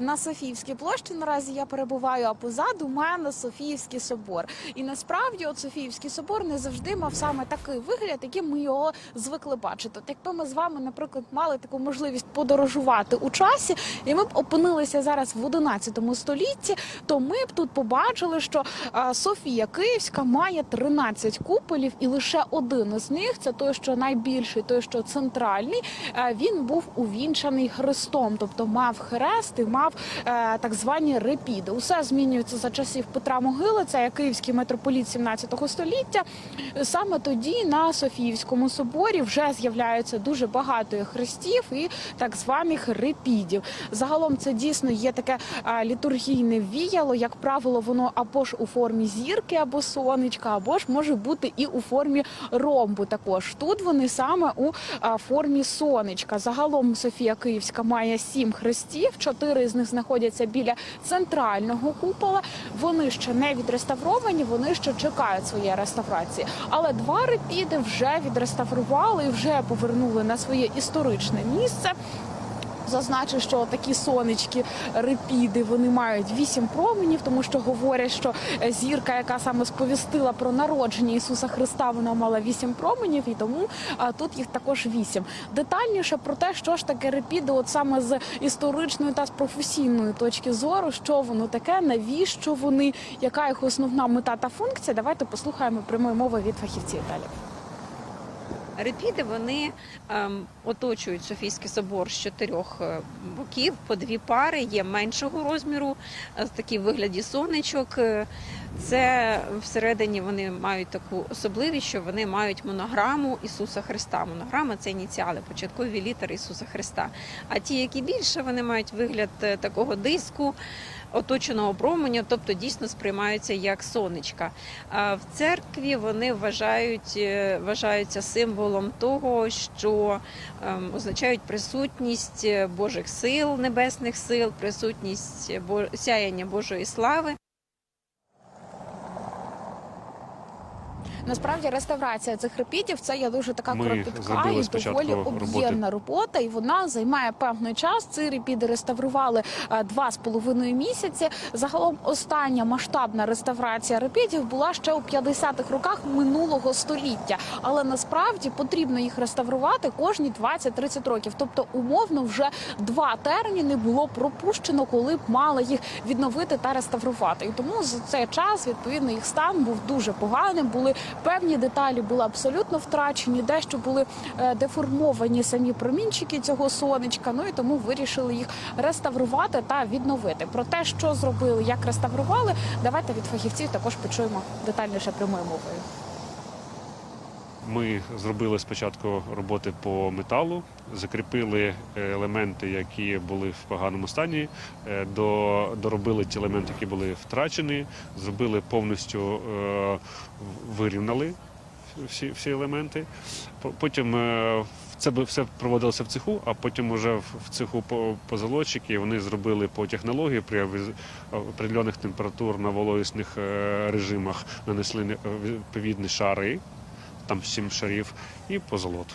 На Софіївській площі наразі я перебуваю, а позаду мене Софіївський собор. І насправді, от Софіївський собор не завжди мав саме такий вигляд, яким ми його звикли бачити. От якби ми з вами, наприклад, мали таку можливість подорожувати у часі, і ми б опинилися зараз в 11 столітті, то ми б тут побачили, що Софія Київська має 13 куполів, і лише один із них це той, що найбільший, той, що центральний. Він був увінчаний хрестом, тобто мав хрест і мав е, так звані репіди. Усе змінюється за часів Петра Могили. Це є київський митрополіт 17 століття. Саме тоді на Софіївському соборі вже з'являється дуже багато хрестів і так званих репідів. Загалом це дійсно є таке е, літургійне віяло. Як правило, воно або ж у формі зірки, або сонечка, або ж може бути і у формі ромбу. Також тут вони саме у е, формі сонечка. Загалом Софія Київська має сім хрестів. Чотири з них знаходяться біля центрального купола. Вони ще не відреставровані, вони ще чекають своєї реставрації. Але два репіди вже відреставрували і вже повернули на своє історичне місце. Зазначу, що такі сонечки репіди вони мають вісім променів, тому що говорять, що зірка, яка саме сповістила про народження Ісуса Христа, вона мала вісім променів, і тому тут їх також вісім. Детальніше про те, що ж таке репіди, от саме з історичної та з професійної точки зору, що воно таке, навіщо вони, яка їх основна мета та функція. Давайте послухаємо прямої мови від фахівців далі. Репіди вони ем, оточують Софійський собор з чотирьох е, боків по дві пари, є меншого розміру, е, з такий в вигляді сонечок. Це всередині вони мають таку особливість, що вони мають монограму Ісуса Христа. Монограма це ініціали, початкові літери Ісуса Христа. А ті, які більше, вони мають вигляд е, такого диску. Оточеного променю, тобто дійсно сприймаються як сонечка. А в церкві вони вважають, е, вважаються символом того, що ем, означають присутність е, Божих сил, небесних сил, присутність сяяння Божої слави. Насправді реставрація цих репідів це є дуже така Ми кропітка і доволі об'ємна робота, і вона займає певний час. Ці репіди реставрували е, два з половиною місяці. Загалом остання масштабна реставрація репідів була ще у 50-х роках минулого століття. Але насправді потрібно їх реставрувати кожні 20-30 років. Тобто, умовно, вже два терміни було пропущено, коли б мали їх відновити та реставрувати. І тому за цей час відповідно їх стан був дуже поганим. Були певні деталі були абсолютно втрачені, дещо були е, деформовані самі промінчики цього сонечка. Ну і тому вирішили їх реставрувати та відновити. Про те, що зробили, як реставрували, давайте від фахівців також почуємо детальніше прямою мовою. Ми зробили спочатку роботи по металу, закріпили е, елементи, які були в поганому стані, е, доробили ті елементи, які були втрачені, зробили повністю е, вирівняли всі, всі елементи. Потім це все проводилося в цеху, а потім вже в цеху по- позолотчики вони зробили по технології при определених температур на вологісних режимах нанесли відповідні шари, там сім шарів, і позолот.